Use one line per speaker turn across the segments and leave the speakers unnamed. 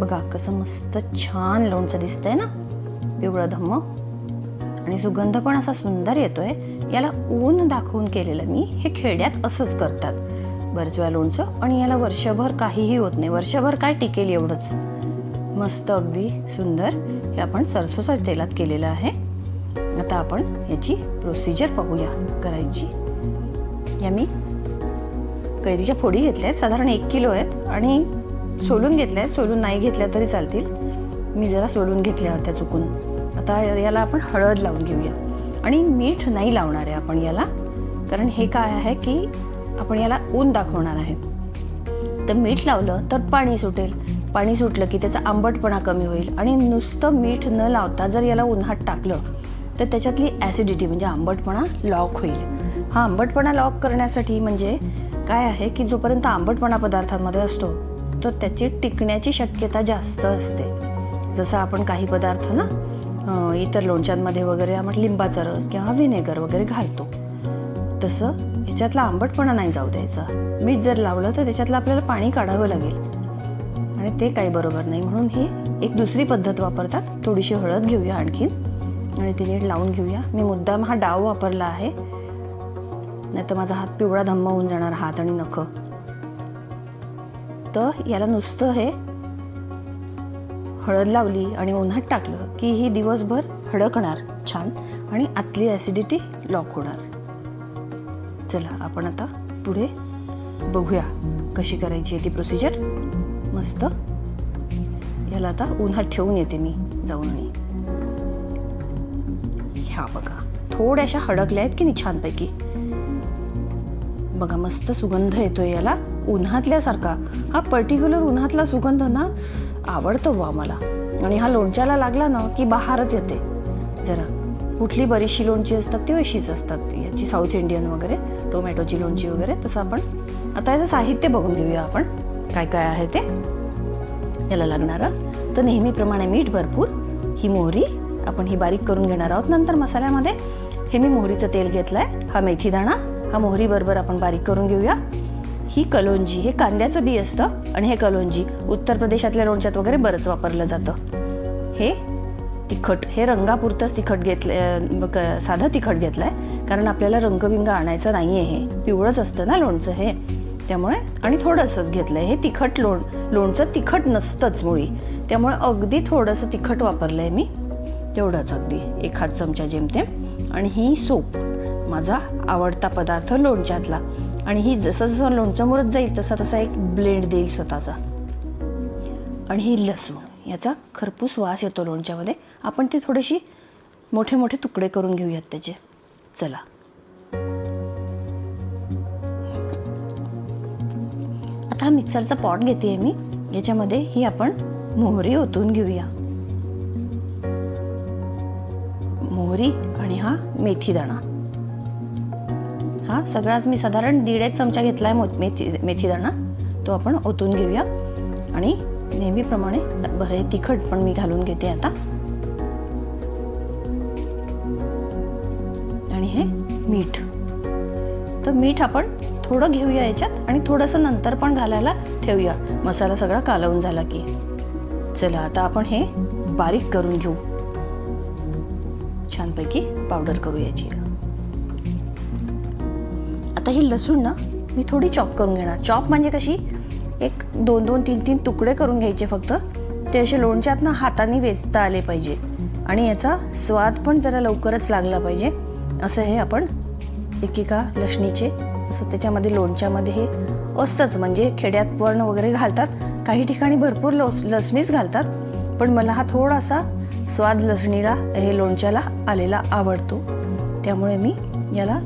बघा कसं मस्त छान लोणचं दिसतंय ना पिवळं धम्म. आणि सुगंध पण असा सुंदर येतोय. याला ऊन दाखवून केलेलं मी. हे खेड्यात असंच करतात. बरेच लोणचं आणि याला वर्षभर काहीही होत नाही. वर्षभर काय टिकेल एवढंच? मस्त अगदी सुंदर. हे आपण सरसोच्या तेलात केलेलं आहे. आता आपण याची प्रोसिजर पाहूया. करायची. या मी कैरीच्या फोडी घेतल्या आहेत. साधारण एक किलो आहेत. आणि सोलून घेतल्या आहेत. सोलून नाही घेतल्या तरी चालतील. मी जरा सोलून घेतल्या होत्या चुकून. आता याला आपण हळद लावून घेऊया. आणि मीठ नाही लावणार आहे आपण याला. कारण हे काय आहे की आपण याला ऊन दाखवणार आहे. तर मीठ लावलं तर पाणी सुटेल. पाणी सुटलं की त्याचा आंबटपणा कमी होईल. आणि नुसतं मीठ न लावता जर याला उन्हात टाकलं तर त्याच्यातली ॲसिडिटी म्हणजे आंबटपणा लॉक होईल. हा आंबटपणा लॉक करण्यासाठी म्हणजे काय आहे की जोपर्यंत आंबटपणा पदार्थांमध्ये असतो तर त्याची टिकण्याची शक्यता जास्त असते. जसं आपण काही पदार्थ ना इतर लोणच्यांमध्ये वगैरे आपण लिंबाचा रस किंवा व्हिनेगर वगैरे घालतो. तसं ह्याच्यातला आंबटपणा नाही जाऊ द्यायचा. मीठ जर लावलं तर त्याच्यातलं आपल्याला पाणी काढावं लागेल. आणि ते काही बरोबर नाही. म्हणून ही एक दुसरी पद्धत वापरतात. थोडीशी हळद घेऊया आणखीन. आणि ती नीट लावून घेऊया. मी मुद्दाम हा डाव वापरला आहे. नाही तर माझा हात पिवळा धम्म होऊन जाणार. हात आणि नखं. तर याला नुसतं हे हळद लावली आणि उन्हात टाकलं की ही दिवसभर हडकणार छान आणि आतली ॲसिडिटी लॉक होणार. चला आपण आता पुढे बघूया कशी करायची आहे ती प्रोसिजर मस्त. याला आता उन्हात ठेवून येते मी जाऊन आणि ह्या बघा थोड्याशा हडकल्या आहेत की नाही छानपैकी? बघा मस्त सुगंध येतोय याला. उन्हातल्यासारखा. हा पर्टिक्युलर उन्हातला सुगंध ना आवडतो बा मला. आणि हा लोणच्याला लागला ना की बहारच येते. जरा कुठली बरीचशी लोणची असतात ती अशीच असतात. याची साऊथ इंडियन वगैरे टोमॅटोची लोणची वगैरे तसं आपण आता याचं साहित्य बघून घेऊया आपण. काय काय आहे ते? याला लागणारं तर नेहमीप्रमाणे मीठ भरपूर ही मोहरी आपण ही बारीक करून घेणार आहोत. नंतर मसाल्यामध्ये हे मी मोहरीचं तेल घेतलं आहे हा मेथीदाणा हा मोहरी बरोबर आपण बारीक करून घेऊया. ही कलोंजी हे कांद्याचं बी असतं आणि हे कलोंजी उत्तर प्रदेशातल्या लोणच्यात वगैरे बरंच वापरलं जातं. हे तिखट हे रंगापुरतंच तिखट घेतलं साधं तिखट घेतलं आहे कारण आपल्याला रंगबिंग आणायचं नाही आहे हे. पिवळंच असतं ना लोणचं हे. त्यामुळे आणि थोडंसंच घेतलं आहे हे तिखट लोण लोणचं तिखट नसतंच मुळी. त्यामुळे अगदी थोडंसं तिखट वापरलं आहे मी. तेवढंच अगदी. एखाद चमचा जेमतेम. आणि ही सोप. माझा आवडता पदार्थ लोणच्यातला. आणि ही जसं जसं लोणचं मुरत जाईल तसा तसा एक ब्लेंड देईल स्वतःचा. आणि ही लसूण याचा खरपूस वास येतो लोणच्यामध्ये. आपण ती थोडीशी मोठे मोठे तुकडे करून घेऊयात त्याचे. चला. आता हा मिक्सरचा पॉट घेते मी. याच्यामध्ये ही आपण मोहरी ओतून घेऊया. मोहरी आणि हा मेथी दाणा हा सगळाच मी साधारण दीड एक चमचा घेतला आहे मेथी मेथी मेथीदाणा. तो आपण ओतून घेऊया. आणि नेहमीप्रमाणे बरे तिखट पण मी घालून घेते आता. आणि हे मीठ. तर मीठ आपण थोडं घेऊया याच्यात आणि थोडंसं नंतर पण घालायला ठेवूया. मसाला सगळा कालवून झाला की. चला आता आपण हे बारीक करून घेऊ. छानपैकी पावडर करू याची. आता ही लसूण ना मी थोडी चॉप करून घेणार. चॉप म्हणजे कशी? एक दोन दोन तीन तीन तुकडे करून घ्यायचे फक्त. ते असे लोणच्यात ना हाताने वेचता आले पाहिजे. आणि याचा स्वाद पण जरा लवकरच लागला पाहिजे. असं हे आपण एकेका लसणीचे असं त्याच्यामध्ये लोणच्यामध्ये हे असतंच. म्हणजे खेड्यात वर्ण वगैरे घालतात. काही ठिकाणी भरपूर लोस लसणीच घालतात. पण मला हा थोडासा स्वाद लसणीला हे लोणच्याला आलेला आवडतो. त्यामुळे मी याला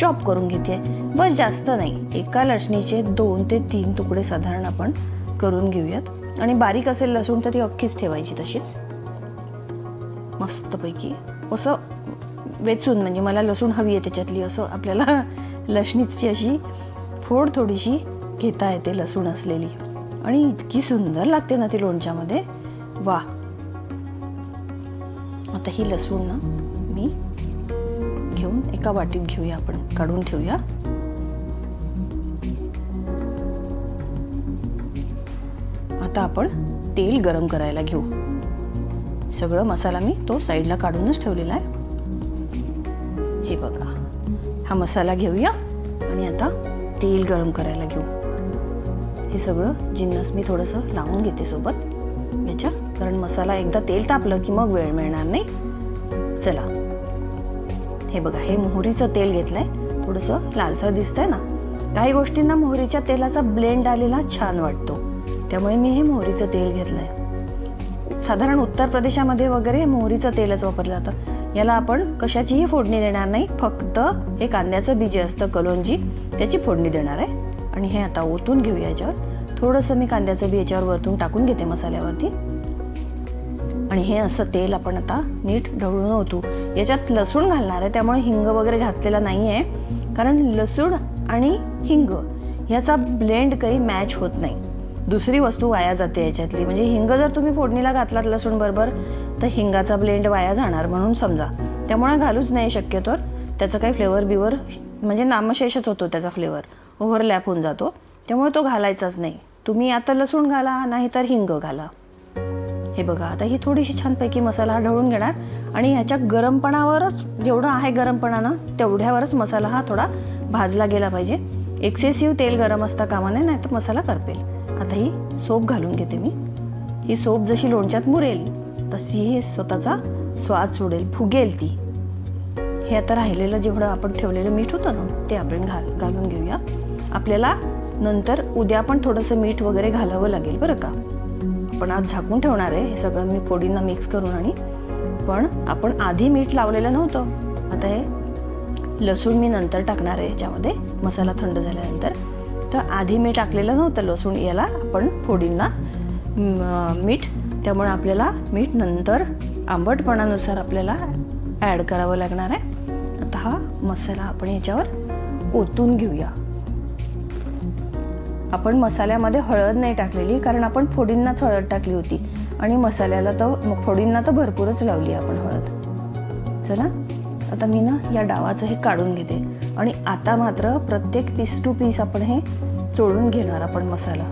चॉप करून घेते. बस जास्त नाही. एका लसणीचे दोन ते तीन तुकडे साधारण आपण करून घेऊयात. आणि बारीक असेल लसूण तर ती अख्खीच ठेवायची तशीच. मस्तपैकी. असं वेचून म्हणजे मला लसूण हवी आहे त्याच्यातली असं आपल्याला लसणीची अशी फोड थोडीशी घेता येते लसूण असलेली. आणि इतकी सुंदर लागते ना ती लोणच्यामध्ये. वा. आता ही लसूण ना मी घेऊन एका वाटीत घेऊया आपण. काढून ठेवूया. आता आपण तेल गरम करायला घेऊ. सगळं मसाला मी तो साईडला काढूनच ठेवलेला आहे. हे बघा हा मसाला घेऊया आणि आता तेल गरम करायला घेऊ. हे सगळं जिन्नस मी थोडंसं लावून घेते सोबत. याच्या कारण मसाला एकदा तेल तापलं की मग वेळ मिळणार नाही. चला. हे बघा हे मोहरीचं तेल घेतलंय. थोडंसं लालसर दिसतंय ना. काही गोष्टींना मोहरीच्या तेलाचा ब्लेंड आलेला छान वाटतो. त्यामुळे मी हे मोहरीचं तेल घेतलं आहे साधारण उत्तर प्रदेशामध्ये वगैरे हे मोहरीचं तेलच वापरलं जातं. याला आपण कशाचीही फोडणी देणार नाही फक्त हे कांद्याचं बीजे असतं कलोंजी त्याची फोडणी देणार आहे. आणि हे आता ओतून घेऊ याच्यावर. थोडंसं मी कांद्याचं बी याच्यावर वरतून टाकून घेते मसाल्यावरती. आणि हे असं तेल आपण आता नीट ढवळून ओतू. याच्यात लसूण घालणार आहे त्यामुळे हिंग वगैरे घातलेला नाही आहे कारण लसूण आणि हिंग ह्याचा ब्लेंड काही मॅच होत नाही. दुसरी वस्तू वाया जाते याच्यातली. म्हणजे हिंग जर तुम्ही फोडणीला घातलात लसूण बरोबर तर हिंगाचा ब्लेंड वाया जाणार म्हणून समजा. त्यामुळे घालूच नाही शक्यतोवर. त्याचं काही फ्लेवर बिवर म्हणजे नामशेषच होतो त्याचा फ्लेवर ओव्हरलॅप होऊन जातो. त्यामुळे तो घालायचाच नाही. तुम्ही आता लसूण घाला नाहीतर हिंग घाला. हे बघा आता ही थोडीशी छानपैकी मसाला ढवळून घेणार. आणि ह्याच्या गरमपणावरच जेवढं आहे गरमपणा ना तेवढ्यावरच मसाला हा थोडा भाजला गेला पाहिजे. एक्सेसिव्ह तेल गरम असता कामा नाही तर मसाला करपेल. आता ही सोप घालून घेते मी. ही सोप जशी लोणच्यात मुरेल तशी ही स्वतःचा स्वाद सोडेल फुगेल ती. हे आता राहिलेलं जेवढं आपण ठेवलेलं मीठ होतं ना ते आपण घाल घालून घेऊया. आपल्याला नंतर उद्या पण थोडंसं मीठ वगैरे घालावं लागेल बरं का? आपण आज झाकून ठेवणार आहे हे सगळं मी फोडींना मिक्स करून आणि पण आपण आधी मीठ लावलेलं नव्हतं. आता हे लसूण मी नंतर टाकणार आहे ह्याच्यामध्ये मसाला थंड झाल्यानंतर. तर आधी मी टाकलेलं नव्हतं लसूण याला आपण फोडींना मीठ. त्यामुळे आपल्याला मीठ नंतर आंबटपणानुसार आपल्याला ॲड करावं लागणार आहे. आता हा मसाला आपण याच्यावर ओतून घेऊया. आपण मसाल्यामध्ये हळद नाही टाकलेली कारण आपण फोडींनाच हळद टाकली होती. आणि मसाल्याला तर मग फोडींना तर भरपूरच लावली आपण हळद. चला आता मी ना या डावाचं हे काढून घेते. आणि आता मात्र प्रत्येक पीस टू पीस आपण हे चोळून घेणार आपण मसाला.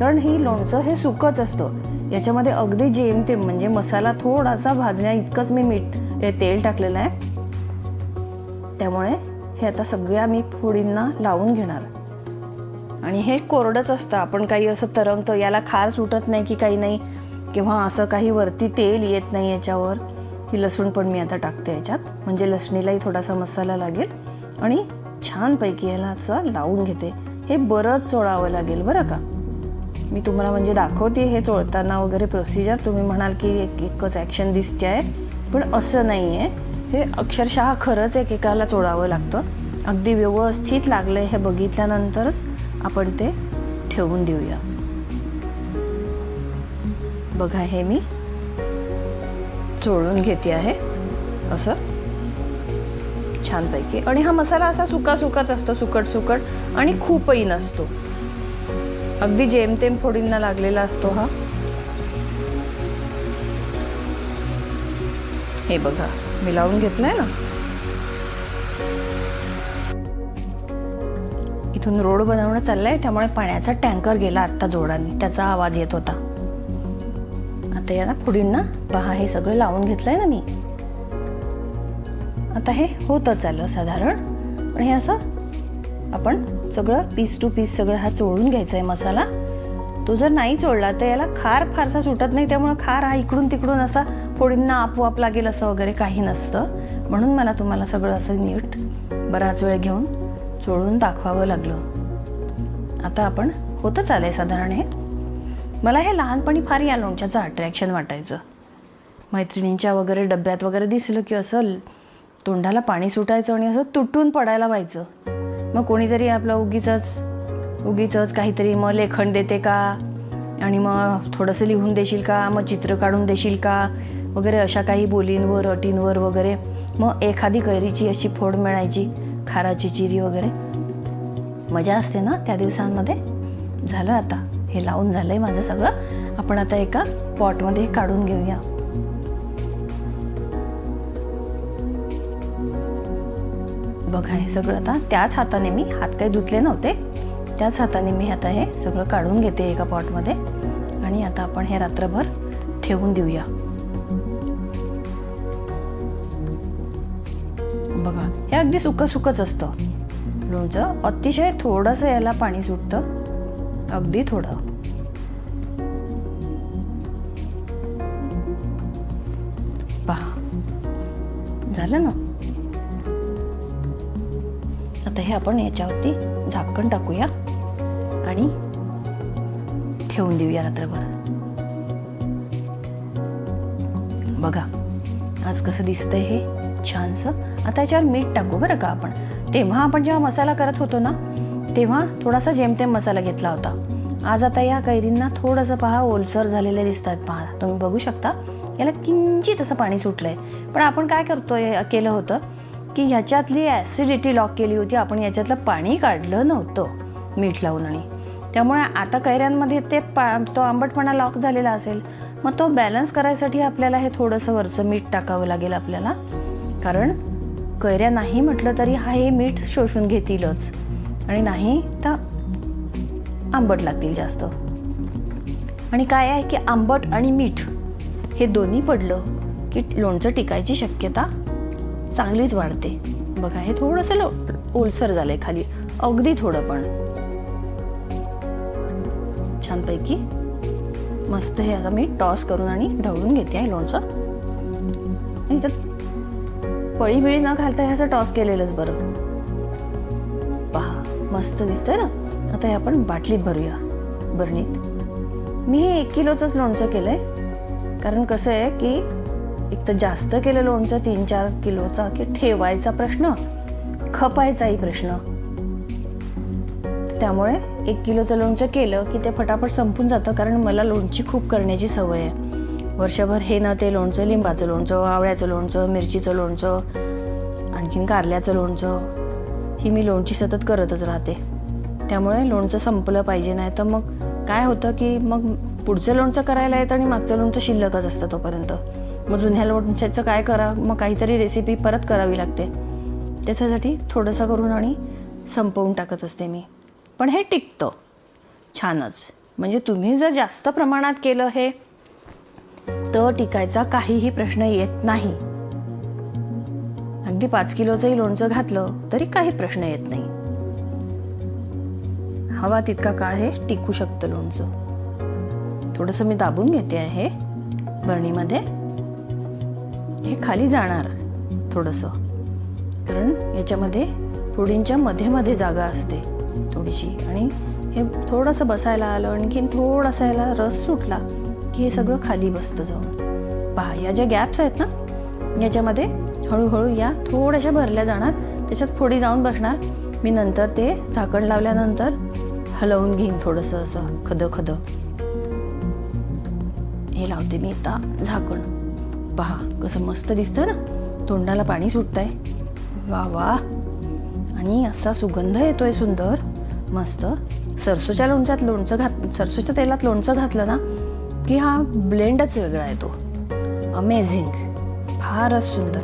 कारण ही लोणचं हे सुकच असतं. याच्यामध्ये अगदी जेमतेम म्हणजे मसाला थोडासा भाजण्या इतकंच मी मीठ हे तेल टाकलेलं आहे. त्यामुळे हे आता सगळ्या मी फोडींना लावून घेणार. आणि हे कोरडंच असतं. आपण काही असं तरंगतं याला खार सुटत नाही की काही नाही किंवा असं काही वरती तेल येत नाही याच्यावर. ही लसूण पण मी आता टाकते याच्यात. म्हणजे लसणीलाही थोडासा मसाला लागेल. आणि छानपैकी याला असं लावून घेते. हे बरंच चोळावं लागेल बरं का? मी तुम्हाला म्हणजे दाखवते हे चोळताना वगैरे प्रोसिजर तुम्ही म्हणाल की एक एकच ॲक्शन दिसते आहे पण असं नाही आहे हे अक्षरशः खरंच एकेकाला चोळावं लागतं. अगदी व्यवस्थित लागलं हे बघितल्यानंतरच आपण ते ठेवून देऊया. बघा हे मी चोळून घेते आहे. असं. छानपैकी. आणि हा मसाला असा सुका सुकाच असतो सुकट सुकट आणि खूपही नसतो. अगदी जेमतेम फोडींना लागलेला असतो हा. हे बघा मी लावून घेतलंय ना. इथून रोड बनवणं चाललंय त्यामुळे पाण्याचा टँकर गेला आत्ता जोडाने. त्याचा आवाज येत होता. आता या ना फोडींना. पहा हे सगळं लावून घेतलंय ना मी. आता हे होतच आलं साधारण. पण हे असं आपण सगळं पीस टू पीस सगळं हा चोळून घ्यायचा आहे मसाला. तो जर नाही चोळला तर याला खार फारसा सुटत नाही त्यामुळं खार हा इकडून तिकडून असा फोडींना आपोआप लागेल असं वगैरे काही नसतं. म्हणून मला तुम्हाला सगळं असं नीट बराच वेळ घेऊन चोळून दाखवावं लागलं. आता आपण होतच आहे साधारण हे. मला हे लहानपणी फार या लोणच्याचं अट्रॅक्शन वाटायचं. मैत्रिणींच्या वगैरे डब्यात वगैरे दिसलं की असं तोंडाला पाणी सुटायचं आणि असं तुटून पडायला व्हायचं. मग कोणीतरी आपलं उगीच उगीच काहीतरी मग लेखन देते का? आणि मग थोडंसं लिहून देशील का? मग चित्र काढून देशील का? वगैरे अशा काही बोलींवर अटींवर वगैरे. मग एखादी कैरीची अशी फोड मिळायची खाराची चिरी वगैरे. मजा असते ना त्या दिवसांमध्ये? झालं आता. हे लावून झालं आहे माझं सगळं. आपण आता एका पॉटमध्ये काढून घेऊया. बघा हे सगळं आता त्याच हाताने मी हात काही धुतले नव्हते. त्याच हाताने मी आता हे सगळं काढून घेते एका पॉटमध्ये. आणि आता आपण हे रात्रभर ठेवून देऊया. बघा हे अगदी सुकं सुकंच असतं. लोणचं अतिशय थोडंसं याला पाणी सुटतं. अगदी थोडं. पहा. झालं ना? आता हे आपण याच्यावरती झाकण टाकूया आणि ठेवून देऊया रात्रभर. बघा आज कसं दिसतंय हे छानसं. आता याच्यावर मीठ टाकू बरं का आपण. तेव्हा आपण जेव्हा मसाला करत होतो ना तेव्हा थोडासा जेमतेम मसाला घेतला होता. आज आता या कैरींना थोडंसं पहा ओलसर झालेले दिसतात पहा. तुम्ही बघू शकता याला किंचित असं पाणी सुटलंय. पण आपण काय करतोय केलं होतं की ह्याच्यातली ॲसिडिटी लॉक केली होती आपण याच्यातलं पाणी काढलं नव्हतं मीठ लावून आणि. त्यामुळे आता कैऱ्यांमध्ये ते पा तो आंबटपणा लॉक झालेला असेल मग तो बॅलन्स करायसाठी आपल्याला हे थोडंसं वरचं मीठ टाकावं लागेल आपल्याला. कारण कैऱ्या नाही म्हटलं तरी हा हे मीठ शोषून घेतीलच. आणि नाही तर आंबट लागतील जास्त. आणि काय आहे की आंबट आणि मीठ हे दोन्ही पडलं की लोणचं टिकायची शक्यता चांगलीच वाढते. बघा हे थोडंसं ओलसर झालंय खाली. अगदी थोडं पण. छानपैकी. मस्त हे आता मी टॉस करून आणि ढवळून घेते आहे लोणचं आणि त्यात पळी बिळी न घालता ह्याचं टॉस केलेलंच बरं. पहा मस्त दिसतंय ना? आता हे आपण बाटलीत भरूया. बरणीत. मी हे एक किलोचंच लोणचं केलंय. कारण कसं आहे की एक तर जास्त केलं लोणचं तीन चार किलोचा की ठेवायचा प्रश्न खपायचाही प्रश्न. त्यामुळे एक किलोचं लोणचं केलं की ते फटाफट संपून जातं कारण मला लोणची खूप करण्याची सवय आहे. वर्षभर हे ना ते लोणचं लिंबाचं लोणचं आवळ्याचं लोणचं मिरचीचं लोणचं आणखीन कारल्याचं लोणचं ही मी लोणची सतत करतच राहते. त्यामुळे लोणचं संपलं पाहिजे नाही तर मग काय होतं की मग पुढचं लोणचं करायला येतं आणि मागचं लोणचं शिल्लकच असतं तोपर्यंत. मग जुन्या लोणच्याचं काय करा मग काहीतरी रेसिपी परत करावी लागते. त्याच्यासाठी थोडंसं करून आणि संपवून टाकत असते मी. पण हे टिकतं. छानच. म्हणजे तुम्ही जर जास्त प्रमाणात केलं हे तर टिकायचा काहीही प्रश्न येत नाही. अगदी पाच किलोचंही लोणचं घातलं तरी काही प्रश्न येत नाही. हवा तितका काळ हे टिकू शकतं लोणचं. थोडंसं मी दाबून घेते आहे बरणीमध्ये. हे खाली जाणार थोडंसं. कारण याच्यामध्ये फोडींच्या मध्ये मध्ये जागा असते थोडीशी. आणि हे थोडंसं बसायला आलं आणखीन थोडासा याला रस सुटला की हे सगळं खाली बसतं जाऊन. पहा या ज्या गॅप्स आहेत ना याच्यामध्ये हळूहळू या थोड्याशा भरल्या जाणार. त्याच्यात फोडी जाऊन बसणार. मी नंतर ते झाकण लावल्यानंतर हलवून घेईन थोडंसं असं खदं खदं हे लावते मी आता झाकण. पहा कसं मस्त दिसतं ना. तोंडाला पाणी सुटतंय. वा वा. आणि असा सुगंध येतोय सुंदर. मस्त. सरसोच्या लोणच्यात लोणचं घात सरसोच्या तेलात लोणचं घातलं ना की हा ब्लेंडच वेगळा येतो. अमेझिंग फारच सुंदर.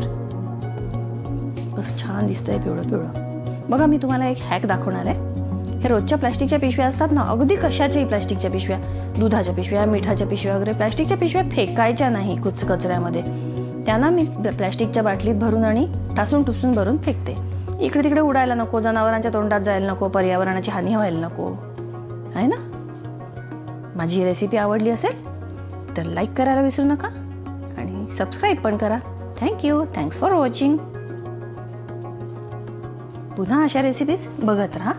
कसं छान दिसतंय पिवळं पिवळं. बघा मी तुम्हाला एक हॅक दाखवणार आहे. हे रोजच्या प्लास्टिकच्या पिशव्या असतात ना अगदी कशाच्याही प्लास्टिकच्या पिशव्या. दुधाच्या पिशव्या मिठाच्या पिशव्या वगैरे प्लॅस्टिकच्या पिशव्या फेकायच्या नाही कुच कचऱ्यामध्ये. त्यांना मी प्लॅस्टिकच्या बाटलीत भरून आणि टासून टुसून भरून फेकते. इकडे तिकडे उडायला नको जनावरांच्या तोंडात जायला नको पर्यावरणाची हानी व्हायला नको. आहे ना? माझी रेसिपी आवडली असेल तर लाईक करायला विसरू नका आणि सबस्क्राईब पण करा. थँक्यू थँक्स फॉर वॉचिंग पुन्हा अशा रेसिपीज बघत राहा.